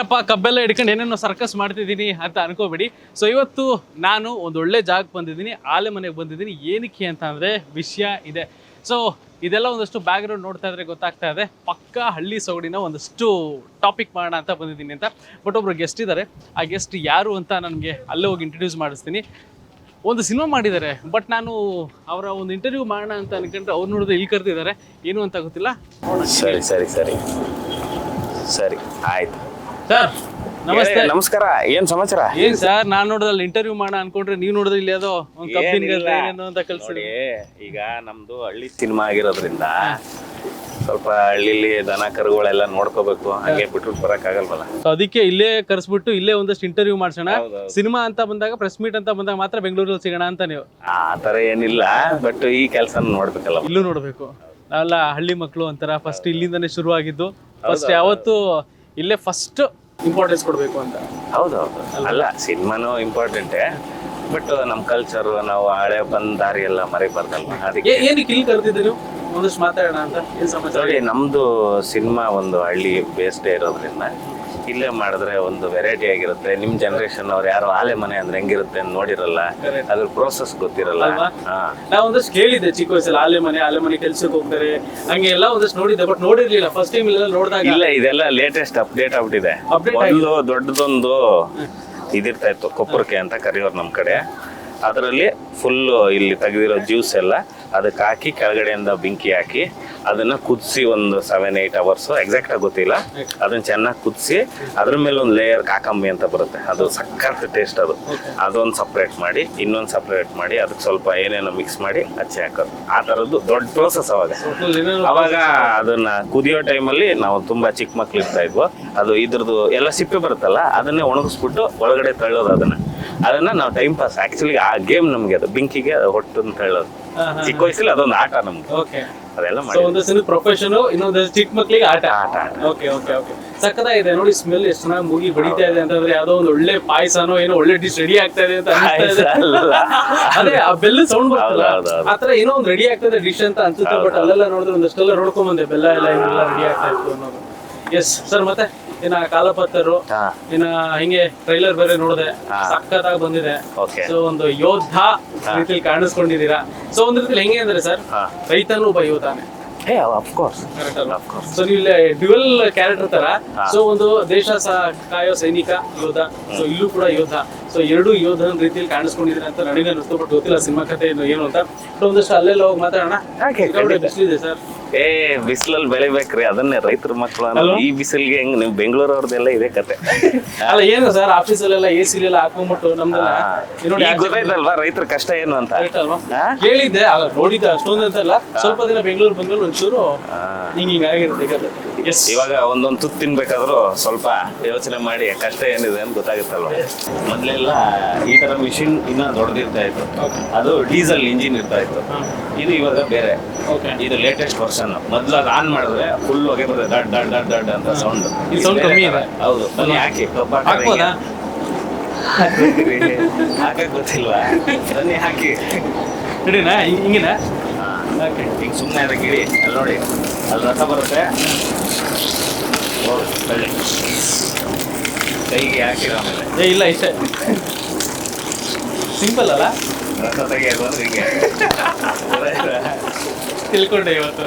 ಏನಪ್ಪ, ಕಬ್ಬೆಲ್ಲ ಹಿಡ್ಕೊಂಡು ಏನೇನೋ ಸರ್ಕಸ್ ಮಾಡ್ತಿದ್ದೀನಿ ಅಂತ ಅನ್ಕೋಬೇಡಿ. ಸೊ ಇವತ್ತು ನಾನು ಒಂದು ಒಳ್ಳೆ ಜಾಗಕ್ಕೆ ಬಂದಿದ್ದೀನಿ, ಆಲೆ ಮನೆಗೆ ಬಂದಿದ್ದೀನಿ. ಏನಕ್ಕೆ ಅಂತ ಅಂದರೆ ವಿಷಯ ಇದೆ. ಸೊ ಇದೆಲ್ಲ ಒಂದಷ್ಟು ಬ್ಯಾಕ್ಗ್ರೌಂಡ್ ನೋಡ್ತಾ ಇದ್ರೆ ಗೊತ್ತಾಗ್ತಾ ಇದೆ. ಪಕ್ಕಾ ಹಳ್ಳಿ ಸೌಡಿನ ಒಂದಷ್ಟು ಟಾಪಿಕ್ ಮಾಡೋಣ ಅಂತ ಬಂದಿದ್ದೀನಿ ಅಂತ. ಬಟ್ ಒಬ್ರು ಗೆಸ್ಟ್ ಇದ್ದಾರೆ ಆ ಗೆಸ್ಟ್ ಯಾರು ಅಂತ ನನಗೆ ಅಲ್ಲೇ ಹೋಗಿ ಇಂಟ್ರೊಡ್ಯೂಸ್ ಮಾಡಿಸ್ತೀನಿ. ಒಂದು ಸಿನಿಮಾ ಮಾಡಿದ್ದಾರೆ. ಬಟ್ ನಾನು ಅವರ ಒಂದು ಇಂಟರ್ವ್ಯೂ ಮಾಡೋಣ ಅಂತ ಅನ್ಕೊಂಡ್ರೆ ಅವ್ರು ನೋಡಿದ್ರೆ ಇಲ್ಲಿ ಕರೆದಿದ್ದಾರೆ. ಏನು ಅಂತ ಗೊತ್ತಿಲ್ಲ? ಸರಿ ಸರಿ ಸರಿ. ಸರಿ, ಆಯ್ತು. ಸರ್ ನಮಸ್ತೆ. ನಮಸ್ಕಾರ. ಏನ್ ಸಮಾಚಾರ? ಏನ್ ಸರ್ ನಾನ್ ನೋಡಿದಲ್ಲಿ ಇಂಟರ್ವ್ಯೂ ಮಾಡ ಅನ್ಕೊಂಡ್ರೆ ನೀವ್ ನೋಡಿದ್ರೆ ಇಲ್ಲಿ ಅದೋ ಒಂದು ಕಬ್ಬಿನ ಏನಿಲ್ಲ. ಗದ್ದೆ ಏನೇನೋ ಅಂತ ಕಲ್ಸಿ ನೋಡಿ ಈಗ ನಮ್ದು ಹಳ್ಳಿ ಸಿನಿಮಾ ಆಗಿರೋದ್ರಿಂದ ಸ್ವಲ್ಪ ಹಳ್ಳಿಲಿ ದನ ಕರುಗಳೆಲ್ಲ ನೋಡ್ಕೋಬೇಕು. ಹಂಗೆ ಬಿಟ್ಬಿಟ್ಟು ಬರಕ್ ಆಗಲ್ವಲ್ಲ ಸೊ ಅದಕ್ಕೆ ಇಲ್ಲೇ ಕರೆಸ್ಬಿಟ್ಟು ಇಲ್ಲೇ ಒಂದಷ್ಟು ಇಂಟರ್ವ್ಯೂ ಮಾಡ್ಸೋಣ. ಹೌದೌದು. ಸಿನಿಮಾ ಅಂತ ಬಂದಾಗ ಪ್ರೆಸ್ ಮೀಟ್ ಅಂತ ಬಂದಾಗ ಮಾತ್ರ ಬೆಂಗಳೂರಲ್ಲಿ ಸಿಗೋಣ ಅಂತ ನೀವು. ಆ ತರ ಏನಿಲ್ಲ ಬಟ್ ಈ ಕೆಲಸ ನೋಡ್ಬೇಕಲ್ಲ. ಇಲ್ಲೂ ನೋಡ್ಬೇಕು. ಅಲ್ಲ ಹಳ್ಳಿ ಮಕ್ಕಳು ಅಂತಾರ ಫಸ್ಟ್ ಇಲ್ಲಿಂದಾನೇ ಶುರು ಆಗಿದ್ದು ಫಸ್ಟ್ ಯಾವತ್ತು ಇಲ್ಲೇ ಫಸ್ಟ್ ಇಂಪಾರ್ಟೆನ್ಸ್ ಕೊಡಬೇಕು ಅಂತ. ಹೌದು ಹೌದು. ಅಲ್ಲ ಸಿನಿಮಾನು ಇಂಪಾರ್ಟೆಂಟೇ ಬಟ್ ನಮ್ಮ ಕಲ್ಚರ್ ನಾವು ಹಳೆ ಬಂದ ದಾರಿ ಎಲ್ಲ ಮರಿಬಾರ್ದಲ್ವ? ಅದಕ್ಕೆ ಏನಕ್ಕೆ ಇಲ್ಲಿ ಕರೆದಿದ್ದೆ ನೀವು? ಒಂದಷ್ಟು ಮಾತಾಡೋಣ ಅಂತ. ಏನು ಸಮಾಚಾರ? ನೋಡಿ ನಮ್ದು ಸಿನಿಮಾ ಒಂದು ಹಳ್ಳಿ ಬೇಸ್ಡೇ ಇರೋದ್ರಿಂದ ಇಲ್ಲೇ ಮಾಡಿದ್ರೆ ಒಂದು ವೆರೈಟಿ ಆಗಿರುತ್ತೆ. ನಿಮ್ ಜನರೇಷನ್ ಅವ್ರು ಯಾರು ಆಲೆ ಮನೆ ಅಂದ್ರೆ ಹೆಂಗಿರುತ್ತೆ ಅಂತ ನೋಡಿರಲ್ಲ. ಅದ್ರ ಪ್ರೋಸೆಸ್ ಗೊತ್ತಿರಲ್ಲ. ಅಲ್ವಾ? ಹಾ. ನಾ ಒಂದಷ್ಟು ಕೇಳಿದ್ದೆ ಚಿಕ್ಕ ವಯಸ್ಸಲ್ಲಿ ಆಲೆ ಮನೆ ಆಲೆ ಮನೆ ಕೆಲ್ಸಕ್ಕೆ ಹೋಗ್ತಾರೆ. ಹಂಗೆ ಎಲ್ಲ ಒಂದಷ್ಟು ನೋಡಿದ್ದೆ ಬಟ್ ನೋಡಿರ್ಲಿಲ್ಲ. ಫಸ್ಟ್ ಟೈಮ್ ಇಲ್ಲ ನೋಡಿದಾಗ. ಇಲ್ಲ ಇದೆಲ್ಲ ಲೇಟೆಸ್ಟ್ ಅಪ್ಡೇಟ್ ಆಗ್ಬಿಟ್ಟಿದೆ. ಒಂದು ಮೊದಲು ದೊಡ್ಡದೊಂದು ಇದಿರ್ತಾ ಇತ್ತು ಕೊಪ್ಪರಕ್ಕೆ ಅಂತ ಕರೆಯೋರು ನಮ್ಮ ಕಡೆ. ಅದರಲ್ಲಿ ಫುಲ್ ಇಲ್ಲಿ ತೆಗೆದಿರೋ ಜ್ಯೂಸ್ ಎಲ್ಲ ಅದಕ್ಕೆ ಹಾಕಿ ಕೆಳಗಡೆಯಿಂದ ಬೆಂಕಿ ಹಾಕಿ ಅದನ್ನ ಕುದಿಸಿ ಒಂದು ಸೆವೆನ್ ಏಯ್ಟ್ ಅವರ್ಸ್ ಎಕ್ಸಾಕ್ಟ್ ಆಗಿ ಗೊತ್ತಿಲ್ಲ. ಅದನ್ನ ಚೆನ್ನಾಗಿ ಕುದಿಸಿ, ಅದ್ರ ಮೇಲೆ ಒಂದು ಲೇಯರ್ ಕಾಕಂಬಿ ಅಂತ ಬರುತ್ತೆ. ಅದು ಸಕ್ಕತ್ ಟೇಸ್ಟ್ ಅದು. ಅದೊಂದು ಸಪ್ರೇಟ್ ಮಾಡಿ, ಇನ್ನೊಂದು ಸಪ್ರೇಟ್ ಮಾಡಿ ಅದಕ್ಕೆ ಸ್ವಲ್ಪ ಏನೇನೋ ಮಿಕ್ಸ್ ಮಾಡಿ ಹಚ್ಚಿ ಹಾಕೋದು. ಆ ಥರದ್ದು ದೊಡ್ಡ ಪ್ರೋಸೆಸ್ ಅವಾಗ. ಅವಾಗ ಅದನ್ನ ಕುದಿಯೋ ಟೈಮಲ್ಲಿ ನಾವು ತುಂಬಾ ಚಿಕ್ಕ ಮಕ್ಳು ಇರ್ತಾ ಇದ್ವು, ಅದು ಇದ್ರದ್ದು ಎಲ್ಲ ಸಿಪ್ಪೆ ಬರುತ್ತಲ್ಲ, ಅದನ್ನೇ ಒಣಗಿಸ್ಬಿಟ್ಟು ಒಳಗಡೆ ತಳ್ಳೋದು ಅದನ್ನ. ಅದನ್ನ ನಾವು ಟೈಮ್ ಪಾಸ್ ಆಕ್ಚುಲಿ ಆ ಗೇಮ್ ನಮ್ಗೆ ಅದು ಬೆಂಕಿಗೆ ಹೊಟ್ಟು ಅಂತ ಹೇಳೋದು. ಚಿಕ್ಕ ವಯಸ್ಸಲ್ಲಿ ಅದೊಂದು ಆಟ ನಮ್ಗೆ ಓಕೆ ಅದೆಲ್ಲ ಮಾಡಿ ಒಂದು ಸಲ ಪ್ರೊಫೆಷನ್ ಇನ್ನೊಂದು ಚಿಕ್ಕ ಮಕ್ಕಳಿಗೆ ಆಟ. ಆಟ ಆಟ ಓಕೆ ಓಕೆ ಓಕೆ ಸಕ್ಕದಾಗಿದೆ ನೋಡಿ ಸ್ಮೆಲ್ ಎಷ್ಟು ಚೆನ್ನಾಗಿ ಮೂಗಿ ಬಡಿತಾ ಇದೆ ಅಂತಂದ್ರೆ ಯಾವ್ದೋ ಒಂದು ಒಳ್ಳೆ ಪಾಯಸನೋ ಏನೋ ಒಳ್ಳೆ ಡಿಶ್ ರೆಡಿ ಆಗ್ತಾ ಇದೆ ಅಂತ. ಅದೇ ಆ ಬೆಲ್ಲ ಸೌಂಡ್ ಬರ್ತಲ್ಲ. ಆತರ ಏನೋ ಒಂದು ರೆಡಿ ಆಗ್ತದೆ ಡಿಶ್ ಅಂತ ಅನ್ಸುತ್ತೆ ಬಟ್ ಅಲ್ಲೆಲ್ಲ ನೋಡಿದ್ರೆ ಒಂದಷ್ಟೆಲ್ಲ ನೋಡ್ಕೊಂಡ್ ಬಂದೆ. ಬೆಲ್ಲ ಎಲ್ಲ ಏನೆಲ್ಲ ರೆಡಿ ಆಗ್ತಾ ಇತ್ತು ಅನ್ನೋದು. ಎಸ್ ಸರ್ ಮತ್ತೆ? ಇನ್ನ ಕಾಲಪತ್ತರು ಇನ್ನ ಹಿಂಗೆ ಟ್ರೈಲರ್ ಬೇರೆ ನೋಡಿದೆ. ಸಖತ್ತಾಗಿ ಸಕ್ಕತ್ತಾಗಿ ಬಂದಿದೆ ಸೊ ಒಂದು ಯೋಧ ರೀತಿಲಿ ಕಾಣಿಸ್ಕೊಂಡಿದ್ದೀರಾ? ಸೊ ಒಂದ್ ರೀತಿಲಿ ಹೆಂಗೆ ಅಂದ್ರೆ ಸರ್ ರೈತನು ಒಬ್ಬ ಯೋಧಾನೆ ಸೊ ನೀವು ಡ್ಯುವೆಲ್ ಕ್ಯಾರೆಕ್ಟರ್ ತರ. ಸೊ ಒಂದು ದೇಶ ಸಹ ಕಾಯೋ ಸೈನಿಕ ಯೋಧ. ಸೊ ಇಲ್ಲೂ ಕೂಡ ಯೋಧ. ಸೊ ಎರಡು ಯೋಧನ ರೀತಿಯಲ್ಲಿ ಕಾಣಿಸ್ಕೊಂಡಿದ್ರೆ ಅಂತ ನನಗೆ ಅನಿಸ್ತು ಬಟ್ ಗೊತ್ತಿಲ್ಲ ಸಿನಿಮಾ ಕಥೆ ಏನು ಅಂತ. ಒಂದಷ್ಟು ಅಲ್ಲೆಲ್ಲ ಹೋಗಿ ಮಾತಾಡೋಣ. ಸರ್ ಏ ಬಿಸಿಲಲ್ಲಿ ಬೆಳಿಬೇಕ್ರಿ ಅದನ್ನೇ ರೈತರ ಮಕ್ಕಳು? ಈ ಬಿಸಿಲಿಗೆ ಹೆಂಗ್ ನೀವು ಬೆಂಗಳೂರು ಅವ್ರದ್ದೆಲ್ಲ ಇದೆ ಕತೆ. ಅಲ್ಲ ಏನು ಸರ್ ಆಫೀಸಲ್ಲೆಲ್ಲ ಎ ಸಿ ಎಲ್ಲ ಹಾಕೊಂಡ್ಬಿಟ್ಟು ನಮ್ದೆಲ್ಲ ಗೊತ್ತಾಯ್ತಲ್ವಾ ರೈತರ ಕಷ್ಟ ಏನು ಅಂತ? ಕೇಳಿದ್ದೆ ನೋಡಿದ್ದೆ ಅಷ್ಟೊಂದು ಅಂತಲ್ಲ ಸ್ವಲ್ಪ ದಿನ ಬೆಂಗಳೂರು ಬಂದ್ಮೇಲೆ ಒಂಚೂರು ಹಿಂಗ ಹಿಂಗ್ ಆಗಿರುತ್ತೆ ಇವಾಗ ಒಂದೊಂದು ತುತ್ತು ತಿನ್ಬೇಕಾದ್ರು ಸ್ವಲ್ಪ ಯೋಚನೆ ಮಾಡಿ ಕಷ್ಟ ಏನಿದೆ ಅಂತ ಗೊತ್ತಾಗುತ್ತಲ್ವ? ಮೊದಲೆಲ್ಲ ಈ ತರ ಮಿಷಿನ್ ಇನ್ನ ದೊಡ್ಡದಿರ್ತಾ ಇತ್ತು. ಅದು ಡೀಸೆಲ್ ಇಂಜಿನ್ ಇರ್ತಾ ಇತ್ತು. ಇದು ಇವಾಗ ಬೇರೆ. ಓಕೆ ಇದು ಲೇಟೆಸ್ಟ್ ವರ್ಷನ್ ಮೊದ್ಲು ಅದು ಆನ್ ಮಾಡಿದ್ರೆ ಫುಲ್ ಹೋಗಿ ಬರ್ತದೆ ದಡ್ ದಡ್ ದಡ್ ದಡ್ ಅಂತ ಸೌಂಡ್ ಈ ಸೌಂಡ್ ಕಮ್ಮಿ ಇದೆ. ಹೌದು. ಬನ್ನಿ ಹಾಕಿ. ಹಾಕ್ಬೋದಾ? ಹಾಕಕ್ ಗೊತ್ತಿಲ್ವಾ? ಬನ್ನಿ ಹಾಕಿ. ರೆಡಿನಾ ಹಿಂಗಿನ? ಈಗ ಸುಮ್ಮನೆ ಅದಕ್ಕೆ ಇಡಿ. ಅಲ್ಲಿ ನೋಡಿ. ಅಲ್ಲಿ ರಸ ಬರುತ್ತೆ. ತಳ್ಳಿ ಕೈಗೆ ಹಾಕಿರ ಆಮೇಲೆ ಏ ಇಲ್ಲ ಇಷ್ಟೇ. ಸಿಂಪಲ್ ಅಲ್ಲ? ರಸ ತೆಗಿಯೋದು ಅಂದ್ರೆ ಹಿಂಗೆ ತಿಳ್ಕೊಂಡೆ ಇವತ್ತು.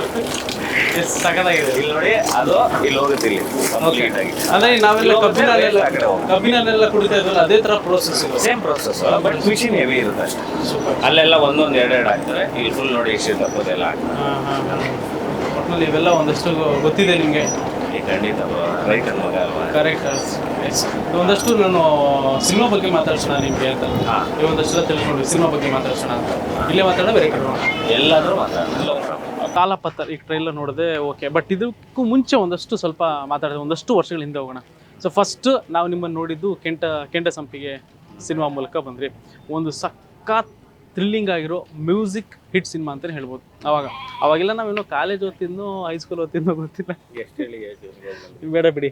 ಎಸ್ ಸಖತ್ತಾಗಿದೆ. ಇಲ್ಲಿ ನೋಡಿ ಅದು ಇಲ್ಲಿ ಹೋಗುತ್ತೆ ಇಲ್ಲಿ. ಕಂಪ್ಲೀಟ್ ಆಗಿ. ಅಂದ್ರೆ ನಾವೆಲ್ಲ ಕಬ್ಬಿನಲ್ಲೆಲ್ಲ. ಕಬ್ಬಿನಲ್ಲೆಲ್ಲ ಕುಡಿತಾ ಇದ್ವಲ್ಲ ಅದೇ ತರ process same process but machine heavy ಇರುತ್ತೆ ಅಷ್ಟೇ. ಅಲ್ಲೆಲ್ಲ ಒಂದೊಂದು ಎರಡೆರಡು ಹಾಕ್ತಾರೆ. ಇಲ್ಲಿ ಫುಲ್ ನೋಡಿ ಎಷ್ಟು ತಪ್ಪದೆಲ್ಲ ಹಾಕ್ತಾರೆ. ಒಟ್ನಲ್ಲಿ ಇವೆಲ್ಲ ಒಂದಷ್ಟು ಗೊತ್ತಿದೆ ನಿಮಗೆ. ಖಂಡಿತ ರೈತನ ಮಗ ಅಲ್ವಾ? ಕರೆಕ್ಟ್ ಒಂದಷ್ಟು ನಾನು ಸಿನಿಮಾ ಬಗ್ಗೆ ಮಾತಾಡ್ಸೋಣ ನಿಮ್ಗೆ ಅಂತ. ಈ ಒಂದಷ್ಟು ತಿಳ್ಕೊಂಡು ಸಿನಿಮಾ ಬಗ್ಗೆ ಮಾತಾಡ್ಸೋಣ ಅಂತ. ಇಲ್ಲೇ ಮಾತಾಡೋ ಬೇರೆ ಕಡೆ ಎಲ್ಲಾದರೂ ಕಾಲಪತ್ರ ಈಗ ಟ್ರೈಲರ್ ನೋಡಿದೆ ಓಕೆ ಬಟ್ ಇದಕ್ಕೂ ಮುಂಚೆ ಒಂದಷ್ಟು ಸ್ವಲ್ಪ ಮಾತಾಡಿದೆ ಒಂದಷ್ಟು ವರ್ಷಗಳ ಹಿಂದೆ ಹೋಗೋಣ. ಸೊ ಫಸ್ಟ್ ನಾವು ನಿಮ್ಮನ್ನು ನೋಡಿದ್ದು ಕೆಂಟ ಕೆಂಡ ಸಂಪಿಗೆ ಸಿನಿಮಾ ಮೂಲಕ ಬಂದ್ರಿ. ಒಂದು ಸಖತ್ ಥ್ರಿಲ್ಲಿಂಗ್ ಆಗಿರೋ ಮ್ಯೂಸಿಕ್ ಹಿಟ್ ಸಿನಿಮಾ ಅಂತಲೇ ಹೇಳ್ಬೋದು. ಅವಾಗ ಅವಾಗೆಲ್ಲ ನಾವೇನೋ ಕಾಲೇಜ್ ಓದ್ತಿದ್ನೋ ಹೈಸ್ಕೂಲ್ ಓದ್ತಿದ್ನೋ ಗೊತ್ತಿಲ್ಲ. ಎಷ್ಟು ಹೇಳಿ ಬೇಡ ಬಿಡಿ.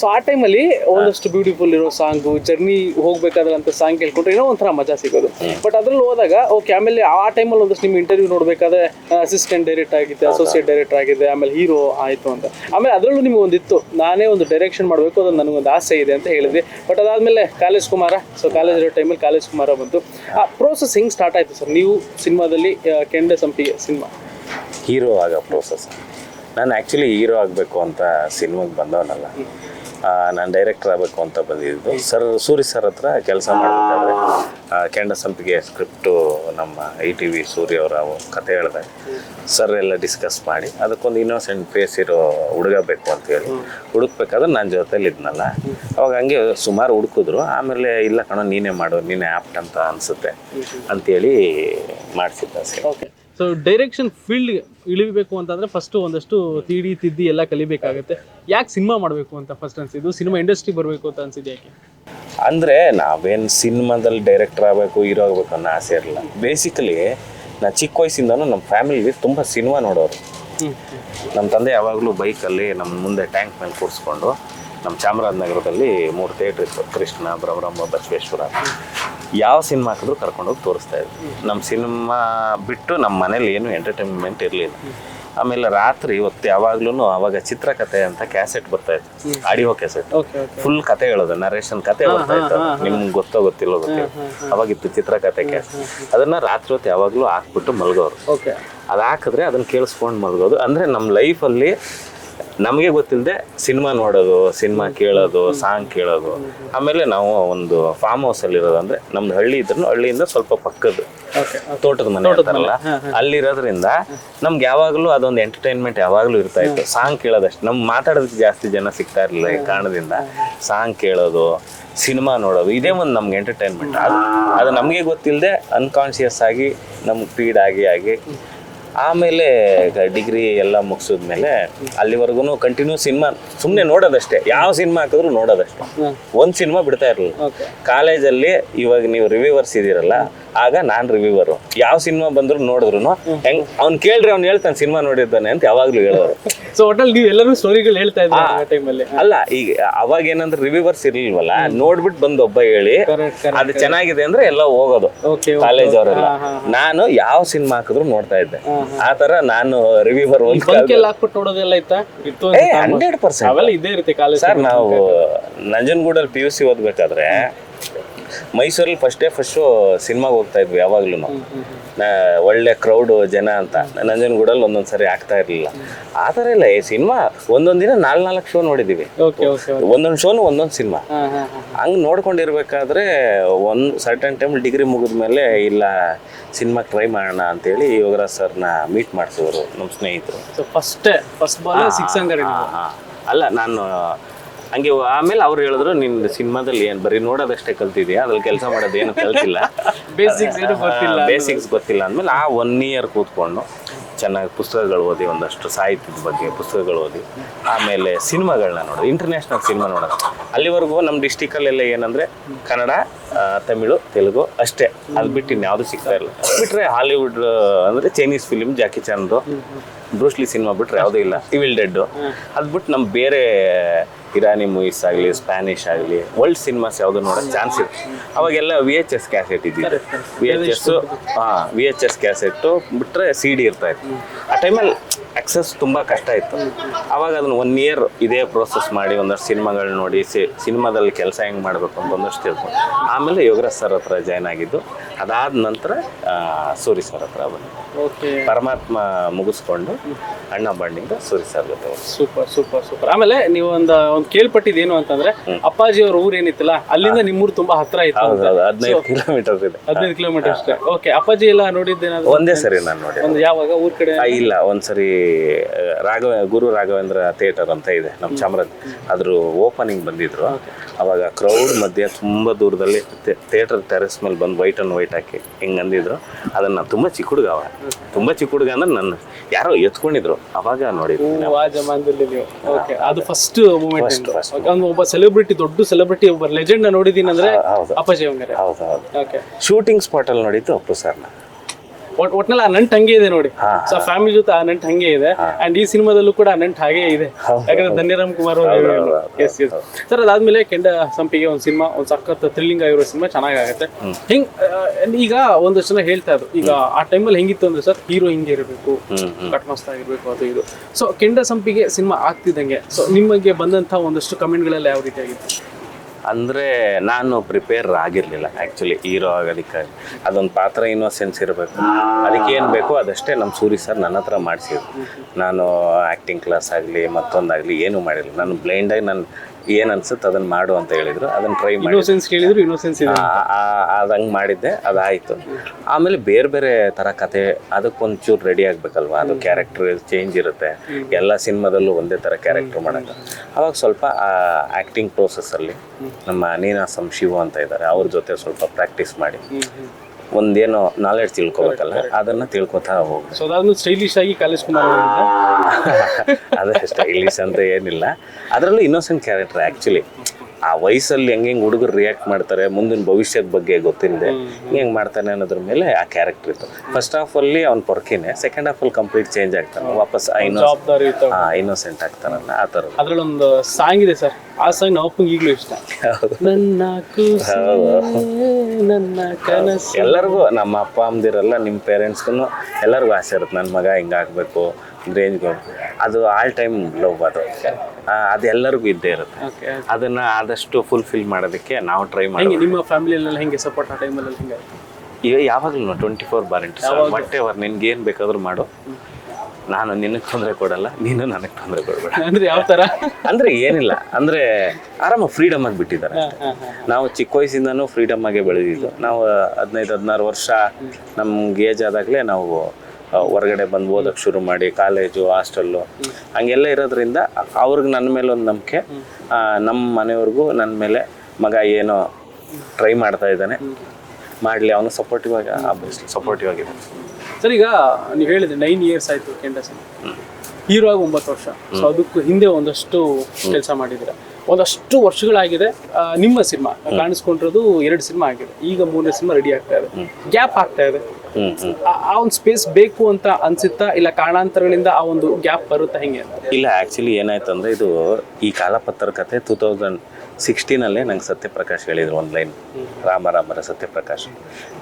ಸೊ ಆ ಟೈಮಲ್ಲಿ ಒಂದಷ್ಟು ಬ್ಯೂಟಿಫುಲ್ ಇರೋ ಸಾಂಗು ಜರ್ನಿ ಹೋಗ್ಬೇಕಾದ್ರಂತ ಸಾಂಗ್ ಕೇಳ್ಕೊಂಡ್ರೆ ಏನೋ ಒಂಥರ ಮಜಾ ಸಿಗೋದು. ಬಟ್ ಅದ್ರಲ್ಲಿ ಹೋದಾಗ ಓಕೆ ಆಮೇಲೆ ಆ ಟೈಮಲ್ಲಿ ಒಂದಷ್ಟು ನಿಮ್ಮ ಇಂಟರ್ವ್ಯೂ ನೋಡ್ಬೇಕಾದ್ರೆ ಅಸಿಸ್ಟೆಂಟ್ ಡೈರೆಕ್ಟರ್ ಆಗಿದೆ ಅಸೋಸಿಯೇಟ್ ಡೈರೆಕ್ಟರ್ ಆಗಿದೆ ಆಮೇಲೆ ಹೀರೋ ಆಯಿತು ಅಂತ. ಆಮೇಲೆ ಅದರಲ್ಲೂ ನಿಮ್ಗೆ ಒಂದಿತ್ತು ನಾನೇ ಒಂದು ಡೈರೆಕ್ಷನ್ ಮಾಡಬೇಕು ಅದು ನನಗೊಂದು ಆಸೆ ಇದೆ ಅಂತ ಹೇಳಿದ್ವಿ ಬಟ್ ಅದಾದಮೇಲೆ ಕಾಲೇಜ್ ಕುಮಾರ ಸೊ ಕಾಲೇಜ್ ಇರೋ ಟೈಮಲ್ಲಿ ಕಾಲೇಜ್ ಕುಮಾರ ಬಂತು. ಆ ಪ್ರೋಸೆಸ್ ಹೆಂಗೆ ಸ್ಟಾರ್ಟ್ ಆಯಿತು ಸರ್ ನೀವು ಸಿನಿಮಾದಲ್ಲಿ ಕೆಂಡೆ ಸಂಪಿಗೆ ಸಿನಿಮಾ ಹೀರೋ ಆಗ ಪ್ರೋಸೆಸ್ ನಾನು ಆ್ಯಕ್ಚುಲಿ ಹೀರೋ ಆಗಬೇಕು ಅಂತ ಸಿನಿಮಾಗೆ ಬಂದವನಲ್ಲ. ನಾನು ಡೈರೆಕ್ಟರ್ ಆಗಬೇಕು ಅಂತ ಬಂದಿದ್ದು. ಸರ್ ಸೂರಿ ಸರ್ ಹತ್ರ ಕೆಲಸ ಮಾಡಬೇಕಾದ್ರೆ ಕೆಂಡ ಸಂಪಿಗೆ ಸ್ಕ್ರಿಪ್ಟು ನಮ್ಮ ಐ ಟಿ ವಿ ಸೂರ್ಯ ಅವರ ಕತೆ ಹೇಳಿದಾಗ ಸರ್ ಎಲ್ಲ ಡಿಸ್ಕಸ್ ಮಾಡಿ, ಅದಕ್ಕೊಂದು ಇನ್ನೋಸೆಂಟ್ ಫೇಸ್ ಇರೋ ಹುಡುಗ ಬೇಕು ಅಂತೇಳಿ ಹುಡುಕ್ಬೇಕಾದ್ರೆ ನನ್ನ ಜೊತೆಲಿ ಇದ್ನಲ್ಲ. ಅವಾಗ ಹಂಗೆ ಸುಮಾರು ಹುಡುಕಿದ್ರು. ಆಮೇಲೆ, ಇಲ್ಲ ಕಣೋ, ನೀನೇ ಮಾಡು, ನೀನೇ ಆ್ಯಪ್ಟ್ ಅಂತ ಅನಿಸುತ್ತೆ ಅಂತೇಳಿ ಮಾಡಿಸಿದ್ದ sir okay so direction field ಇಳಿಬೇಕು ಅಂತಂದರೆ ಫಸ್ಟ್ ಒಂದಷ್ಟು ತಿಡಿ ತಿದ್ದಿ ಎಲ್ಲ ಕಲಿಬೇಕಾಗುತ್ತೆ. ಯಾಕೆ ಸಿನಿಮಾ ಮಾಡಬೇಕು ಅಂತ ಫಸ್ಟ್ ಅನ್ಸಿದ್ದು? ಸಿನಿಮಾ ಇಂಡಸ್ಟ್ರಿ ಬರಬೇಕು ಅಂತ ಅನಿಸಿದ್ದು ಯಾಕೆ? ಅಂದರೆ ನಾವೇನು ಸಿನಿಮಾದಲ್ಲಿ ಡೈರೆಕ್ಟರ್ ಆಗಬೇಕು ಹೀರೋ ಆಗಬೇಕು ಅನ್ನೋ ಆಸೆ ಇರಲಿಲ್ಲ ಬೇಸಿಕಲಿ ನಾ ಚಿಕ್ಕ ವಯಸ್ಸಿಂದನೂ ನಮ್ಮ ಫ್ಯಾಮಿಲಿ ತುಂಬ ಸಿನಿಮಾ ನೋಡೋರು. ನಮ್ಮ ತಂದೆ ಯಾವಾಗಲೂ ಬೈಕಲ್ಲಿ ನಮ್ಮ ಮುಂದೆ ಟ್ಯಾಂಕ್ ಮೇಲೆ ಕೂರಿಸ್ಕೊಂಡು ನಮ್ಮ ಚಾಮರಾಜನಗರದಲ್ಲಿ ಮೂರು ಥಿಯೇಟ್ರ್ ಇತ್ತು. ಕೃಷ್ಣ ಬ್ರಹ್ಮ ಬಸವೇಶ್ವರ. ಯಾವ ಸಿನಿಮಾ ಹಾಕಿದ್ರು ಕರ್ಕೊಂಡೋಗಿ ತೋರಿಸ್ತಾ ಇದ್ವಿ. ನಮ್ಮ ಸಿನಿಮಾ ಬಿಟ್ಟು ನಮ್ಮ ಮನೇಲಿ ಏನು ಎಂಟರ್ಟೈನ್ಮೆಂಟ್ ಇರಲಿಲ್ಲ. ಆಮೇಲೆ ರಾತ್ರಿ ಹೊತ್ತು ಯಾವಾಗ್ಲೂ ಅವಾಗ ಚಿತ್ರಕಥೆ ಅಂತ ಕ್ಯಾಸೆಟ್ ಬರ್ತಾ ಇತ್ತು. ಆಡಿಯೋ ಕ್ಯಾಸೆಟ್ ಫುಲ್ ಕತೆ ಹೇಳೋದು ನರೇಶನ್ ಕತೆ ಬರ್ತಾ ಇತ್ತು. ನಿಮ್ಗೆ ಗೊತ್ತೋ ಗೊತ್ತಿಲ್ಲೋ. ಗೊತ್ತಿಲ್ಲ ಅವಾಗಿತ್ತು ಚಿತ್ರಕಥೆ ಕ್ಯಾಸೆಟ್ ಅದನ್ನ ರಾತ್ರಿ ಹೊತ್ತು ಯಾವಾಗಲೂ ಹಾಕ್ಬಿಟ್ಟು ಮಲ್ಗೋರು. ಓಕೆ ಅದು ಹಾಕಿದ್ರೆ ಅದನ್ನ ಕೇಳಿಸ್ಕೊಂಡು ಮಲ್ಗೋದು. ಅಂದ್ರೆ ನಮ್ಮ ಲೈಫಲ್ಲಿ ನಮಗೆ ಗೊತ್ತಿಲ್ಲದೆ ಸಿನಿಮಾ ನೋಡೋದು ಸಿನಿಮಾ ಕೇಳೋದು ಸಾಂಗ್ ಕೇಳೋದು. ಆಮೇಲೆ ನಾವು ಒಂದು ಫಾರ್ಮ್ ಹೌಸಲ್ಲಿ ಇರೋದು ಅಂದರೆ ನಮ್ದು ಹಳ್ಳಿ ಇದ್ರೂ ಹಳ್ಳಿಯಿಂದ ಸ್ವಲ್ಪ ಪಕ್ಕದ್ದು. ತೋಟದ ಮನೆ ಅಂತಾರಲ್ಲ ಅಲ್ಲಿರೋದ್ರಿಂದ ನಮ್ಗೆ ಯಾವಾಗಲೂ ಅದೊಂದು ಎಂಟರ್ಟೈನ್ಮೆಂಟ್ ಯಾವಾಗಲೂ ಇರ್ತಾ ಇತ್ತು. ಸಾಂಗ್ ಕೇಳೋದಷ್ಟು. ನಮ್ಗೆ ಮಾತಾಡೋದಕ್ಕೆ ಜಾಸ್ತಿ ಜನ ಸಿಗ್ತಾ ಇರಲಿಲ್ಲ ಈ ಕಾರಣದಿಂದ. ಸಾಂಗ್ ಕೇಳೋದು ಸಿನಿಮಾ ನೋಡೋದು ಇದೇ ಒಂದು ನಮ್ಗೆ ಎಂಟರ್ಟೈನ್ಮೆಂಟ್ ಅದು ಅದು ನಮಗೆ ಗೊತ್ತಿಲ್ಲದೆ ಅನ್ಕಾನ್ಶಿಯಸ್ ಆಗಿ ನಮ್ಗೆ ಫೀಡ್ ಆಗಿ ಆಗಿ ಆಮೇಲೆ ಡಿಗ್ರಿ ಎಲ್ಲ ಮುಗಿಸಿದ್ಮೇಲೆ ಅಲ್ಲಿವರೆಗೂ ಕಂಟಿನ್ಯೂ ಸಿನಿಮಾ ಸುಮ್ಮನೆ ನೋಡೋದಷ್ಟೇ. ಯಾವ ಸಿನಿಮಾ ಹಾಕಿದ್ರು ನೋಡೋದಷ್ಟೇ. ಒಂದು ಸಿನಿಮಾ ಬಿಡ್ತಾ ಇರಲಿಲ್ಲ. ಕಾಲೇಜಲ್ಲಿ ಇವಾಗ ನೀವು ರಿವ್ಯೂವರ್ಸ್ ಇದೀರಲ್ಲ ಆಗ ನಾನು ರಿವ್ಯೂವರು ಯಾವ ಸಿನಿಮಾ ಬಂದ್ರು ನೋಡಿದ್ರು ಹೆಂಗ್ ಅವ್ನ್ ಕೇಳ್ರಿ ಅವ್ನ್ ಹೇಳ್ತಾನೆ ಸಿನಿಮಾ ನೋಡಿದ್ದಾನೆ ಅಂತ ಯಾವಾಗ್ಲೂ ಹೇಳೋರು. ಸೊ ಒಟ್ಟಲ್ಲಿ ನೀವು ಎಲ್ಲರೂ ಸ್ಟೋರಿಗಳು ಹೇಳ್ತಾ ಇದ್ದೀವಿ ಅಲ್ಲ? ಈಗ ಅವಾಗ ಏನಂದ್ರೆ ರಿವ್ಯೂವರ್ಸ್ ಇರ್ಲಿಲ್ವಲ್ಲ ನೋಡ್ಬಿಟ್ಟು ಬಂದು ಒಬ್ಬ ಹೇಳಿ ಅದು ಚೆನ್ನಾಗಿದೆ ಅಂದ್ರೆ ಎಲ್ಲ ಹೋಗೋದು. ಕಾಲೇಜ್ ಅವರೆಲ್ಲ. ನಾನು ಯಾವ ಸಿನಿಮಾ ಹಾಕಿದ್ರು ನೋಡ್ತಾ ಇದ್ದೆ. ಆ ತರ ನಾನು ರಿವ್ಯೂವರ್ ಹಾಕ್ಬಿಟ್ಟು ನೋಡೋದೆಲ್ಲ ಇತ್ತಾ? ಹಂಡ್ರೆಡ್ ಪರ್ಸೆಂಟ್ ಅವೆಲ್ಲ ಇದೇ ಇರುತ್ತೆ ಕಾಲೇಜ್ ಸರ್ ನಾವು ನಂಜನಗೂಡಲ್ಲಿ ಪಿ ಯು ಸಿ ಓದ್ಬೇಕಾದ್ರೆ ಮೈಸೂರಲ್ಲಿ ಫಸ್ಟ್ ಡೇ ಫಸ್ಟು ಸಿನಿಮಾಗೆ ಹೋಗ್ತಾ ಇದ್ವಿ ಯಾವಾಗ್ಲೂ ಒಳ್ಳೆ ಕ್ರೌಡು ಜನ ಅಂತ. ನಂಜನಗೂಡಲ್ಲಿ ಒಂದೊಂದು ಸರಿ ಆಗ್ತಾ ಇರಲಿಲ್ಲ. ಆ ಥರ ಇಲ್ಲ ಈ ಸಿನಿಮಾ ಒಂದೊಂದು ದಿನ ನಾಲ್ಕು ನಾಲ್ಕು ಶೋ ನೋಡಿದ್ದೀವಿ ಒಂದೊಂದು ಶೋನು ಒಂದೊಂದು ಸಿನಿಮಾ ಹಂಗೆ ನೋಡ್ಕೊಂಡಿರ್ಬೇಕಾದ್ರೆ ಒಂದು ಸರ್ಟನ್ ಟೈಮ್ ಡಿಗ್ರಿ ಮುಗಿದ್ಮೇಲೆ ಇಲ್ಲ ಸಿನಿಮಾ ಟ್ರೈ ಮಾಡೋಣ ಅಂತೇಳಿ ಯೋಗರಾಜ್ ಸರ್ನ ಮೀಟ್ ಮಾಡಿಸಿದ್ರು ನಮ್ಮ ಸ್ನೇಹಿತರು. So first first ball six ಹಂಗಾರೆ ಹಾ, ಹಾ. ಅಲ್ಲ ನಾನು ಹಂಗೆ ಆಮೇಲೆ ಅವ್ರು ಹೇಳಿದ್ರು ನಿನ್ನ ಸಿನಿಮಾದಲ್ಲಿ ಏನು ಬರೀ ನೋಡೋದಷ್ಟೇ ಕಲ್ತಿದ್ಯಾ? ಅದ್ರಲ್ಲಿ ಕೆಲಸ ಮಾಡೋದು ಏನು ಕಲ್ತಿಲ್ಲ. ಬೇಸಿಕ್ಸ್ ಏನು ಗೊತ್ತಿಲ್ಲ ಬೇಸಿಕ್ಸ್ ಗೊತ್ತಿಲ್ಲ ಅಂದಮೇಲೆ ಆ ಒನ್ ಇಯರ್ ಕೂತ್ಕೊಂಡು ಚೆನ್ನಾಗಿ ಪುಸ್ತಕಗಳು ಓದಿ ಒಂದಷ್ಟು ಸಾಹಿತ್ಯದ ಬಗ್ಗೆ ಪುಸ್ತಕಗಳು ಓದಿ ಆಮೇಲೆ ಸಿನಿಮಾಗಳನ್ನ ನೋಡಿ ಇಂಟರ್ನ್ಯಾಷನಲ್ ಸಿನಿಮಾ ನೋಡೋದು ಅಲ್ಲಿವರೆಗೂ ನಮ್ಮ ಡಿಸ್ಟಿಕಲ್ಲೆಲ್ಲ ಏನಂದರೆ ಕನ್ನಡ ತಮಿಳು ತೆಲುಗು ಅಷ್ಟೇ. ಅದು ಬಿಟ್ಟು ಇನ್ಯಾವುದು ಸಿಗ್ತಾ ಇಲ್ಲ. ಬಿಟ್ಟರೆ ಹಾಲಿವುಡ್ ಅಂದರೆ ಚೈನೀಸ್ ಫಿಲಿಮ್ ಜಾಕಿ ಚಾನ್ದು ಬ್ರೂಸ್ಲಿ ಸಿನಿಮಾ ಬಿಟ್ರೆ ಯಾವುದೂ ಇಲ್ಲ. ಇವಿಲ್ ಡೆಡ್ಡು ಅದು ಬಿಟ್ಟು ನಮ್ಮ ಬೇರೆ ಇರಾನಿ ಮೂವೀಸ್ ಆಗಲಿ ಸ್ಪ್ಯಾನಿಷ್ ಆಗಲಿ ವರ್ಲ್ಡ್ ಸಿನಿಮಾಸ್ ಯಾವುದು ನೋಡೋ ಚಾನ್ಸ್ ಇತ್ತು ಅವಾಗೆಲ್ಲ ವಿ ಎಚ್ ಎಸ್ ಕ್ಯಾಸೆಟ್ ಇದ್ದಿದ್ದು. ವಿ ಎಚ್ ಎಸ್ ಹಾಂ ವಿ ಎಚ್ ಎಸ್ ಕ್ಯಾಸೆಟ್ಟು ಬಿಟ್ಟರೆ ಸಿ ಡಿ ಇರ್ತಾ ಇತ್ತು ಆ ಟೈಮಲ್ಲಿ ಆಕ್ಸೆಸ್ ತುಂಬ ಕಷ್ಟ ಇತ್ತು. ಅವಾಗ ಅದನ್ನು ಒನ್ ಇಯರ್ ಇದೇ ಪ್ರೋಸೆಸ್ ಮಾಡಿ ಒಂದಷ್ಟು ಸಿನಿಮಾಗಳು ನೋಡಿ ಸಿ ಸಿನಿಮಾದಲ್ಲಿ ಕೆಲಸ ಹೆಂಗೆ ಮಾಡಬೇಕು ಅಂತ ಒಂದಷ್ಟು ತಿಳ್ಕೊಂಡು. ಆಮೇಲೆ ಯೋಗರಾಜ್ ಸರ್ ಹತ್ರ ಜಾಯ್ನ್ ಆಗಿದ್ದು. ಅದಾದ ನಂತರ ಸೂರಿ ಸರ್ ಹತ್ರ ಬಂದೆ ಓಕೆ ಪರಮಾತ್ಮ ಮುಗಿಸ್ಕೊಂಡು ಅಣ್ಣ ಬಂಡಿಂದ ಸೂರಿ ಸರ್ ಜೊತೆ. ಸೂಪರ್ ಸೂಪರ್ ಸೂಪರ್ ಆಮೇಲೆ ನೀವು ಒಂದು ಒಂದು ಕೇಳ್ಪಟ್ಟಿದ್ದು ಏನು ಅಂತಂದ್ರೆ ಅಪ್ಪಾಜಿ ಅವ್ರ ಊರ್ ಏನಿತ್ತಲ್ಲ ಅಲ್ಲಿಂದ ನಿಮ್ಮೂರು ತುಂಬಾ ಹತ್ರ ಇತ್ತು ಹೌದು ಹೌದು ಹದಿನೈದು ಕಿಲೋಮೀಟರ್ ಇದೆ. ಹದಿನೈದು ಕಿಲೋಮೀಟರ್ ಅಷ್ಟೇ. ಓಕೆ ಅಪ್ಪಾಜಿ ಎಲ್ಲ ನೋಡಿದ್ದೇನಾದ್ರು ಒಂದೇ ಸರಿ ನಾನು ನೋಡಿ ಒಂದು ಯಾವಾಗ? ಊರ್ ಕಡೆ? ಇಲ್ಲ ಒಂದ್ಸರಿ ರಾಘವ ಗುರು ರಾಘವೇಂದ್ರ ಥಿಯೇಟರ್ ಅಂತ ಇದೆ ನಮ್ಮ ಚಾಮರಾಜ್. ಅದ್ರ ಓಪನಿಂಗ್ ಬಂದಿದ್ರು. ಅವಾಗ ಕ್ರೌಡ್ ಮಧ್ಯೆ ತುಂಬಾ ದೂರದಲ್ಲಿ ಥಿಯೇಟರ್ ಟೆರೆಸ್ ಮೇಲೆ ಬಂದು ವೈಟ್ ಅಂಡ್ ವೈಟ್ ಹಾಕಿ ಹಿಂಗೆ ಅಂದಿದ್ರು. ಅದನ್ನ ತುಂಬಾ ಚಿಕ್ಕ ಹುಡುಗ ಅವ. ತುಂಬಾ ಚಿಕ್ಕ ಹುಡುಗ ಅಂದ್ರೆ ನನ್ನ ಯಾರೋ ಎತ್ಕೊಂಡಿದ್ರು. ಅವಾಗ ನೋಡಿದ್ರು ಅದು ಫಸ್ಟ್ ಮೂಮೆಂಟ್ first. ಒಂದು ಒಬ್ಬ ಸೆಲೆಬ್ರಿಟಿ ದೊಡ್ಡ ಸೆಲೆಬ್ರಿಟಿ ಒಬ್ಬ ಲೆಜೆಂಡ್ ನೋಡಿದೀನಿ ಅಂದ್ರೆ ಹೌದು. ಅಪ್ಪಾಜಿ ಹಂಗಾರೆ ಹೌದು ಹೌದು. ಓಕೆ. ಶೂಟಿಂಗ್ ಸ್ಪಾಟಲ್ಲಿ ನೋಡಿದ್ದು ಅಪ್ಪು ಸರ್ನ ಒಟ್ನಲ್ಲಿ ಆ ನಂಟ್ ಹಂಗೆ ಇದೆ ನೋಡಿ. ಸೊ ಫ್ಯಾಮಿಲಿ ಜೊತೆ ಆ ನಂಟ್ ಹಂಗೆ ಇದೆ. ಅಂಡ್ ಈ ಸಿನಿಮಾದಲ್ಲೂ ಕೂಡ ಆ ನಂಟ್ ಹಾಗೆ ಇದೆ. ಯಾಕಂದ್ರೆ ಧನ್ಯರಾಮ್ ಕುಮಾರ್ ಅವರು ಎಸ್ ಎಸ್ ಸರ್ ಅದಾದ್ಮೇಲೆ ಕೆಂಡ ಸಂಪಿಗೆ ಒಂದು ಸಿನಿಮಾ ಒಂದು ಸಖತ್ ಥ್ರಿಲ್ಲಿಂಗ್ ಆಗಿರೋ ಸಿನಿಮಾ ಚೆನ್ನಾಗಾಗತ್ತೆ. ಹಿಂಗ್ ಈಗ ಒಂದಷ್ಟು ಜನ ಹೇಳ್ತಾ ಇದ್ರು. ಈಗ ಆ ಟೈಮಲ್ಲಿ ಹೆಂಗಿತ್ತು ಅಂದ್ರೆ ಸರ್ ಹೀರೋ ಹಿಂಗೆ ಇರಬೇಕು ಕಟ್ ಮಸ್ತ್ ಆಗಿರ್ಬೇಕು ಅದು ಇದು. ಸೊ ಕೆಂಡ ಸಂಪಿಗೆ ಸಿನಿಮಾ ಆಗ್ತಿದ್ದಂಗೆ. ಸೊ ನಿಮಗೆ ಬಂದಂತ ಒಂದಷ್ಟು ಕಮೆಂಟ್ಗಳೆಲ್ಲ ಯಾವ ರೀತಿ ಆಗಿತ್ತು? ಅಂದ್ರೆ ನಾನು ಪ್ರಿಪೇರ್ ಆಗಿರಲಿಲ್ಲ ಆ್ಯಕ್ಚುಲಿ ಹೀರೋ ಆಗೋದಕ್ಕಾಗಿ. ಅದೊಂದು ಪಾತ್ರ ಇನ್ನೋಸೆನ್ಸ್ ಇರಬೇಕು. ಅದಕ್ಕೆ ಏನು ಬೇಕೋ ಅದಷ್ಟೇ ನಮ್ಮ ಸೂರಿ ಸರ್ ನನ್ನ ಹತ್ರ ಮಾಡಿಸಿದ್ರು. ನಾನು ಆ್ಯಕ್ಟಿಂಗ್ ಕ್ಲಾಸ್ ಆಗಲಿ ಮತ್ತೊಂದಾಗಲಿ ಏನೂ ಮಾಡಿಲ್ಲ. ನಾನು ಬ್ಲೈಂಡಾಗಿ ನಾನು ಏನು ಅನ್ಸುತ್ತೆ ಅದನ್ನು ಮಾಡು ಅಂತ ಹೇಳಿದ್ರು. ಅದನ್ನು ಟ್ರೈ ಮಾಡಿ ಇನ್ನೋಸೆನ್ಸ್ ಕೇಳಿದ್ರು ಇನ್ನೋಸೆನ್ಸ್ ಇದೆ. ಅದು ಹಂಗೆ ಮಾಡಿದ್ದೆ ಅದಾಯಿತು ಆಮೇಲೆ ಬೇರೆ ಬೇರೆ ಥರ ಕತೆ ಅದಕ್ಕೊಂಚೂರು ರೆಡಿ ಆಗಬೇಕಲ್ವಾ? ಅದು ಕ್ಯಾರೆಕ್ಟರ್ ಚೇಂಜ್ ಇರುತ್ತೆ. ಎಲ್ಲ ಸಿನಿಮಾದಲ್ಲೂ ಒಂದೇ ಥರ ಕ್ಯಾರೆಕ್ಟರ್ ಮಾಡೋದು ಅವಾಗ ಸ್ವಲ್ಪ ಆ್ಯಕ್ಟಿಂಗ್ ಪ್ರೋಸೆಸ್ಸಲ್ಲಿ ನಮ್ಮ ನೀನಾಸಂ ಶಿವು ಅಂತ ಇದ್ದಾರೆ ಅವ್ರ ಜೊತೆ ಸ್ವಲ್ಪ ಪ್ರಾಕ್ಟೀಸ್ ಮಾಡಿ. ಒಂದೇನೋ ನಾಲೆಡ್ಜ್ ತಿಳ್ಕೊಬೇಕಲ್ಲ ಅದನ್ನ ತಿಳ್ಕೊತಾ ಹೋಗಿ ಸೊ ಅದಾದ್ಮೇಲೆ ಸ್ಟೈಲಿಶ್ ಆಗಿ ಕಾಲೇಜ್ ಕುಮಾರ್ ಅದೇ ಸ್ಟೈಲಿಶ್ ಅಂತ ಏನಿಲ್ಲ. ಅದರಲ್ಲೂ ಇನ್ನೋಸೆಂಟ್ ಕ್ಯಾರೆಕ್ಟರ್ ಆ್ಯಕ್ಚುಲಿ ಆ ವಯಸ್ಸಲ್ಲಿ ಹೆಂಗೆ ಹೆಂಗೆ ಹುಡುಗರು ರಿಯಾಕ್ಟ್ ಮಾಡ್ತಾರೆ ಮುಂದಿನ ಭವಿಷ್ಯದ ಬಗ್ಗೆ ಗೊತ್ತಿಲ್ಲದೆ ಹೆಂಗೆ ಮಾಡ್ತಾನೆ ಅನ್ನೋದ್ರ ಮೇಲೆ ಆ ಕ್ಯಾರೆಕ್ಟರ್ ಇತ್ತು. ಫಸ್ಟ್ ಹಾಫ್ ಅಲ್ಲಿ ಅವ್ನು ಪೊರ್ಕಿನೇ ಸೆಕೆಂಡ್ ಹಾಫ್ ಅಲ್ಲಿ ಕಂಪ್ಲೀಟ್ ಚೇಂಜ್ ಆಗ್ತಾನೆ. ವಾಪಸ್ ಇನ್ನೋಸೆಂಟ್ ಆಗ್ತಾನಲ್ಲ ಆ ಥರ. ಅದ್ರಲ್ಲಿ ಒಂದು ಸಾಂಗ್ ಇದೆ ಸರ್. ಆ ಸಾಂಗ್ ನಾವು ಈಗಲೂ ಇಷ್ಟ. ನನ್ನ ನನ್ನ ಕನಸು. ಎಲ್ಲರಿಗೂ ನಮ್ಮ ಅಪ್ಪ ಅಮ್ಮದಿರಲ್ಲ ನಿಮ್ಮ ಪೇರೆಂಟ್ಸ್ಗೂ ಎಲ್ಲರಿಗೂ ಆಸೆ ಇರುತ್ತೆ. ನನ್ನ ಮಗ ಹಿಂಗಾಗಬೇಕು ರೇಂಜ್ಗೆ ಅದು ಆಲ್ ಟೈಮ್ ಲವ್ ಅದು. ಅದೆಲ್ಲರಿಗೂ ಅದು ಎಲ್ಲರಿಗೂ ಇದ್ದೇ ಇರುತ್ತೆ. ಅದನ್ನು ಆದಷ್ಟು ಫುಲ್ಫಿಲ್ ಮಾಡೋದಕ್ಕೆ ನಾವು ಟ್ರೈ ಮಾಡಿ ನಿಮ್ಮ ಫ್ಯಾಮಿಲಿಯಲ್ಲೆಲ್ಲ ಹೆಂಗೆ ಸಪೋರ್ಟ್ ಆ ಟೈಮಲ್ಲಿ ಹಿಂಗೆ? ಈಗ ಯಾವಾಗಲೂ twenty four bar into whatever ನಿನ್ಗೆ ಏನು ಬೇಕಾದರೂ ಮಾಡು. ನಾನು ನಿನಗೆ ತೊಂದರೆ ಕೊಡಲ್ಲ ನೀನು ನನಗೆ ತೊಂದರೆ ಕೊಡಬೇಡ. ಅಂದ್ರೆ ಯಾವ ಥರ ಅಂದರೆ ಏನಿಲ್ಲ ಅಂದರೆ ಆರಾಮ ಫ್ರೀಡಮ್ ಆಗಿ ಬಿಟ್ಟಿದ್ದಾರೆ ನಾವು ಚಿಕ್ಕ ವಯಸ್ಸಿಂದನೂ ಫ್ರೀಡಮ್ ಆಗೇ ಬೆಳೆದಿದ್ದು. ನಾವು ಹದಿನೈದು ಹದಿನಾರು ವರ್ಷ ನಮ್ಗೆ ಏಜ್ ಆದಾಗಲೇ ನಾವು ಹೊರಗಡೆ ಬಂದು ಓದೋಕೆ ಶುರು ಮಾಡಿ ಕಾಲೇಜು ಹಾಸ್ಟೆಲ್ಲು ಹಂಗೆಲ್ಲ ಇರೋದ್ರಿಂದ ಅವ್ರಿಗೆ ನನ್ನ ಮೇಲೆ ಒಂದು ನಂಬಿಕೆ ನಮ್ಮ ಮನೆಯವ್ರಿಗೂ ನನ್ನ ಮೇಲೆ ಮಗ ಏನೋ ಟ್ರೈ ಮಾಡ್ತಾ ಇದ್ದಾನೆ. ಮಾಡಲಿ ಅವನು ಸಪೋರ್ಟಿವ್ ಆಗಿ ಸಪೋರ್ಟಿವ್ ಆಗಿದೆ ಸರ್ ಈಗ ನೀವು ಹೇಳಿದ್ರೆ ನೈನ್ ಇಯರ್ಸ್ ಆಯಿತು ಕೆಂಡ ಸಿನಿಮಾ ಹೀರೋ ಆಗಿ ಒಂಬತ್ತು ವರ್ಷ. ಸೊ ಅದಕ್ಕೂ ಹಿಂದೆ ಒಂದಷ್ಟು ಕೆಲಸ ಮಾಡಿದ್ದೀರ? ಒಂದಷ್ಟು ವರ್ಷಗಳಾಗಿದೆ ನಿಮ್ಮ ಸಿನಿಮಾ. ಕಾಣಿಸ್ಕೊಂಡಿರೋದು ಎರಡು ಸಿನಿಮಾ ಆಗಿದೆ. ಈಗ ಮೂರನೇ ಸಿನಿಮಾ ರೆಡಿ ಆಗ್ತಾ ಇದೆ. ಗ್ಯಾಪ್ ಆಗ್ತಾ ಇದೆ. ಆ- ಆ ಒಂದು ಸ್ಪೇಸ್ ಬೇಕು ಅಂತ ಅನ್ಸುತ್ತಾ ಇಲ್ಲ ಕಾರಣಾಂತರಗಳಿಂದ ಆ ಒಂದು ಗ್ಯಾಪ್ ಬರುತ್ತಾ ಹೆಂಗೆ? ಇಲ್ಲ ಆ್ಯಕ್ಚುಲಿ ಏನಾಯ್ತು ಅಂದರೆ ಇದು ಈ ಕಾಲಪತ್ರ ಕತೆ ಟೂ ತೌಸಂಡ್ ಸಿಕ್ಸ್ಟೀನಲ್ಲೇ ನಂಗೆ ಸತ್ಯಪ್ರಕಾಶ್ ಹೇಳಿದ್ರು ಒಂದು ಲೈನ್ ರಾಮ ರಾಮರ ಸತ್ಯಪ್ರಕಾಶ್.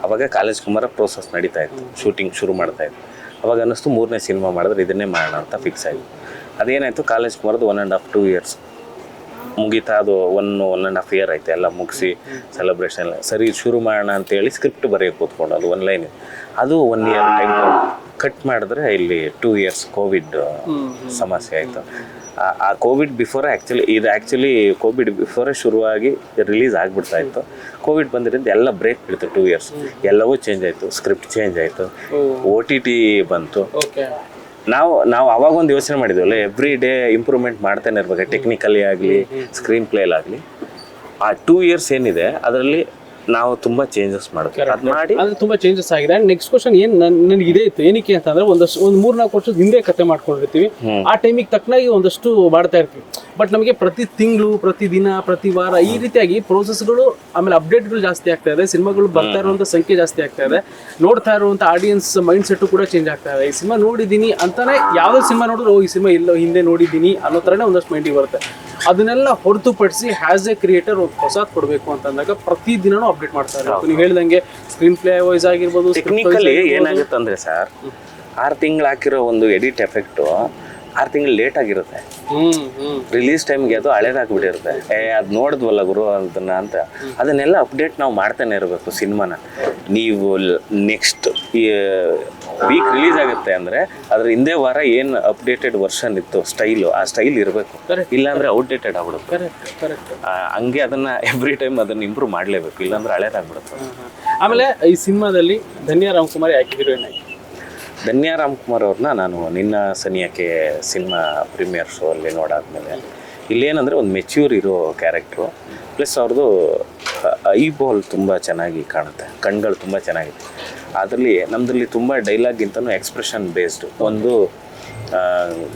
ಅವಾಗ ಕಾಲೇಜ್ ಕುಮಾರ ಪ್ರೋಸೆಸ್ ನಡೀತಾ ಇತ್ತು. ಶೂಟಿಂಗ್ ಶುರು ಮಾಡ್ತಾ ಇತ್ತು. ಅವಾಗ ಅನ್ನಿಸ್ತು ಮೂರನೇ ಸಿನಿಮಾ ಮಾಡಿದ್ರೆ ಇದನ್ನೇ ಮಾಡೋಣ ಅಂತ ಫಿಕ್ಸ್ ಆಯಿತು. ಅದೇನಾಯಿತು college ಕುಮಾರದು one and half two years ಮುಗೀತಾ ಅದು one one and half year ಆಯ್ತು ಎಲ್ಲ ಮುಗಿಸಿ ಸೆಲೆಬ್ರೇಷನ್ ಸರಿ ಶುರು ಮಾಡೋಣ ಅಂತೇಳಿ ಸ್ಕ್ರಿಪ್ಟ್ ಬರೆಯೋಕೆ ಕೂತ್ಕೊಂಡು ಅದು ಒನ್ ಲೈನ್ ಅದು ಒನ್ ಇಯರ್ ಟೈಮ್ ಕಟ್ ಮಾಡಿದ್ರೆ ಇಲ್ಲಿ ಟೂ ಇಯರ್ಸ್ ಕೋವಿಡ್ ಸಮಸ್ಯೆ ಆಯಿತು. ಆ ಕೋವಿಡ್ ಬಿಫೋರ್ ಆ್ಯಕ್ಚುಲಿ ಇದು ಆ್ಯಕ್ಚುಲಿ ಕೋವಿಡ್ ಬಿಫೋರೇ ಶುರುವಾಗಿ ರಿಲೀಸ್ ಆಗಿಬಿಡ್ತಾ ಇತ್ತು. ಕೋವಿಡ್ ಬಂದಿರಿಂದ ಎಲ್ಲ ಬ್ರೇಕ್ ಬಿಡ್ತು ಟೂ ಇಯರ್ಸ್ ಎಲ್ಲವೂ ಚೇಂಜ್ ಆಯಿತು ಸ್ಕ್ರಿಪ್ಟ್ ಚೇಂಜ್ ಆಯಿತು. ಒ ಟಿ ಟಿ ಬಂತು. ಓಕೆ ನಾವು ನಾವು ಅವಾಗ ಒಂದು ಯೋಚನೆ ಮಾಡಿದ್ವಲ್ಲ ಎವ್ರಿ ಡೇ ಇಂಪ್ರೂವ್ಮೆಂಟ್ ಮಾಡ್ತಾನೆ ಇರ್ಬೇಕು ಟೆಕ್ನಿಕಲಿ ಆಗಲಿ ಸ್ಕ್ರೀನ್ ಪ್ಲೇಲಾಗಲಿ ಆ ಟೂ ಇಯರ್ಸ್ ಏನಿದೆ ಅದರಲ್ಲಿ ನಾವು ತುಂಬಾ ಚೇಂಜಸ್ ಮಾಡ್ತೀವಿ ಅದು ಮಾಡಿ ತುಂಬಾ ಚೇಂಜಸ್ ಆಗಿದೆ. ಅಂಡ್ ನೆಕ್ಸ್ಟ್ ಕ್ವಶನ್ ಏನ್ ನನ್- ನನಗೆ ಇದೇ ಇತ್ತು. ಏನಕ್ಕೆ ಅಂತಂದ್ರೆ ಒಂದಷ್ಟು ಒಂದು ಮೂರ್ನಾಲ್ಕು ವರ್ಷದ ಹಿಂದೆ ಕತೆ ಮಾಡ್ಕೊಂಡಿರ್ತೀವಿ. ಆ ಟೈಮಿಗೆ ತಕ್ಕನಾಗಿ ಒಂದಷ್ಟು ಮಾಡ್ತಾ ಇರ್ತೀವಿ. ಬಟ್ ನಮಗೆ ಪ್ರತಿ ತಿಂಗಳು ಪ್ರತಿ ದಿನ ಪ್ರತಿ ವಾರ ಈ ರೀತಿಯಾಗಿ ಪ್ರೋಸೆಸ್ಗಳು ಆಮೇಲೆ ಅಪ್ಡೇಟ್ಗಳು ಜಾಸ್ತಿ ಆಗ್ತಾ ಇದೆ. ಸಿನಿಮಾಗಳು ಬರ್ತಾ ಇರುವಂತ ಸಂಖ್ಯೆ ಜಾಸ್ತಿ ಆಗ್ತಾ ಇದೆ. ನೋಡ್ತಾ ಇರುವಂತ ಆಡಿಯನ್ಸ್ ಮೈಂಡ್ ಸೆಟ್ ಕೂಡ ಚೇಂಜ್ ಆಗ್ತಾ ಇದೆ. ಈ ಸಿನಿಮಾ ನೋಡಿದ್ದೀನಿ ಅಂತಾನೆ ಯಾವ್ದೋ ಸಿನಿಮಾ ನೋಡಿದ್ರು ಈ ಸಿನಿಮಾ ಇಲ್ಲೋ ಹಿಂದೆ ನೋಡಿದ್ದೀನಿ ಅನ್ನೋ ಥರನೇ ಒಂದಷ್ಟು ಮೈಂಡಿಗೆ ಬರುತ್ತೆ. ಅದನ್ನೆಲ್ಲ ಹೊರತುಪಡಿಸಿ ಹ್ಯಾಸ್ ಎ ಕ್ರಿಯೇಟರ್ ಒಂದು ಹೊಸದು ಕೊಡಬೇಕು ಅಂತಂದಾಗ ಪ್ರತಿ ದಿನನೂ ಅಪ್ಡೇಟ್ ಮಾಡ್ತಾ ಇರ್ಬೇಕು ನೀವು ಹೇಳ್ದಂಗೆ ಸ್ಕ್ರೀನ್ ಪ್ಲೇ ವೈಸ್ ಆಗಿರ್ಬೋದು ಟೆಕ್ನಿಕಲಿ ಆಗಿರ್ಬೋದು. ಏನಾಗುತ್ತೆ ಅಂದ್ರೆ ಸರ್ ಆರು ತಿಂಗಳು ಹಾಕಿರೋ ಒಂದು ಎಡಿಟ್ ಎಫೆಕ್ಟು ಆರು ತಿಂಗಳು ಲೇಟ್ ಆಗಿರುತ್ತೆ. ರಿಲೀಸ್ ಟೈಮ್ಗೆ ಅದು ಹಳೇದಾಗ್ಬಿಟ್ಟಿರುತ್ತೆ. ಏ ಅದು ನೋಡಿದ್ವಲ್ಲ ಗುರು ಅದನ್ನ ಅಂತ. ಅದನ್ನೆಲ್ಲ ಅಪ್ಡೇಟ್ ನಾವು ಮಾಡ್ತಾನೆ ಇರಬೇಕು ಸಿನಿಮಾನ. ನೀವು ನೆಕ್ಸ್ಟ್ ವೀಕ್ ರಿಲೀಸ್ ಆಗುತ್ತೆ ಅಂದರೆ ಅದ್ರ ಹಿಂದೆ ವಾರ ಏನು ಅಪ್ಡೇಟೆಡ್ ವರ್ಷನ್ ಇತ್ತು ಸ್ಟೈಲು ಆ ಸ್ಟೈಲ್ ಇರಬೇಕು. ಇಲ್ಲ ಅಂದ್ರೆ ಔಟ್ಡೇಟೆಡ್ ಆಗ್ಬಿಡುತ್ತೆ. ಕರೆಕ್ಟ್ ಕರೆಕ್ಟ್ ಆ, ಹಂಗೆ ಅದನ್ನ ಎವ್ರಿ ಟೈಮ್ ಅದನ್ನ ಇಂಪ್ರೂವ್ ಮಾಡಲೇಬೇಕು ಇಲ್ಲಾಂದ್ರೆ ಹಳೇದಾಗ್ಬಿಡುತ್ತೆ. ಆಮೇಲೆ ಈ ಸಿನಿಮಾದಲ್ಲಿ ಧನ್ಯ ರಾಮ್ಕುಮಾರ್ ಯಾಕೆ ಹೀರೋಯಿನ್ ಆಗಿ? ಧನ್ಯ ರಾಮ್ಕುಮಾರ್ ಅವ್ರನ್ನ ನಾನು ನಿನ್ನ ಸನಿಯಕ್ಕೆ ಸಿನಿಮಾ ಪ್ರೀಮಿಯರ್ ಶೋ ಅಲ್ಲಿ ನೋಡಾದ್ಮೇಲೆ. ಇಲ್ಲೇನಂದರೆ ಒಂದು ಮೆಚ್ಯೂರ್ ಇರೋ ಕ್ಯಾರೆಕ್ಟ್ರು ಪ್ಲಸ್ ಅವ್ರದ್ದು ಐ ಬಾಲ್ ತುಂಬ ಚೆನ್ನಾಗಿ ಕಾಣುತ್ತೆ. ಕಣ್ಗಳು ತುಂಬ ಚೆನ್ನಾಗಿದೆ ಅದರಲ್ಲಿ ನಮ್ಮದ್ರಲ್ಲಿ ತುಂಬ ಡೈಲಾಗಿಂತನೂ ಎಕ್ಸ್ಪ್ರೆಷನ್ ಬೇಸ್ಡ್ ಒಂದು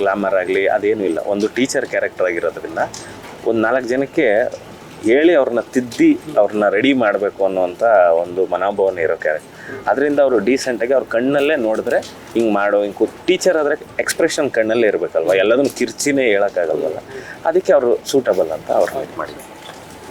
ಗ್ಲಾಮರ್ ಆಗಲಿ, ಅದೇನೂ ಇಲ್ಲ. ಒಂದು ಟೀಚರ್ ಕ್ಯಾರೆಕ್ಟರ್ ಆಗಿರೋದ್ರಿಂದ ಒಂದು ನಾಲ್ಕು ಜನಕ್ಕೆ ಹೇಳಿ ಅವ್ರನ್ನ ತಿದ್ದಿ ಅವ್ರನ್ನ ರೆಡಿ ಮಾಡಬೇಕು ಅನ್ನುವಂಥ ಒಂದು ಮನೋಭಾವನೆ ಇರೋ ಕ್ಯಾರೆಕ್ಟರ್ ಅದರಿಂದ ಅವರು ಡೀಸೆಂಟಾಗಿ ಅವ್ರ ಕಣ್ಣಲ್ಲೇ ನೋಡಿದ್ರೆ ಹಿಂಗೆ ಮಾಡೋ, ಹಿಂಗೆ ಟೀಚರ್ ಆದರೆ ಎಕ್ಸ್ಪ್ರೆಷನ್ ಕಣ್ಣಲ್ಲೇ ಇರಬೇಕಲ್ವ? ಎಲ್ಲದನ್ನು ಕಿರ್ಚಿನೇ ಹೇಳೋಕ್ಕಾಗಲ್ವಲ್ಲ? ಅದಕ್ಕೆ ಅವರು ಸೂಟಬಲ್ ಅಂತ ಅವ್ರು ಮಾಡಿದ್ರು.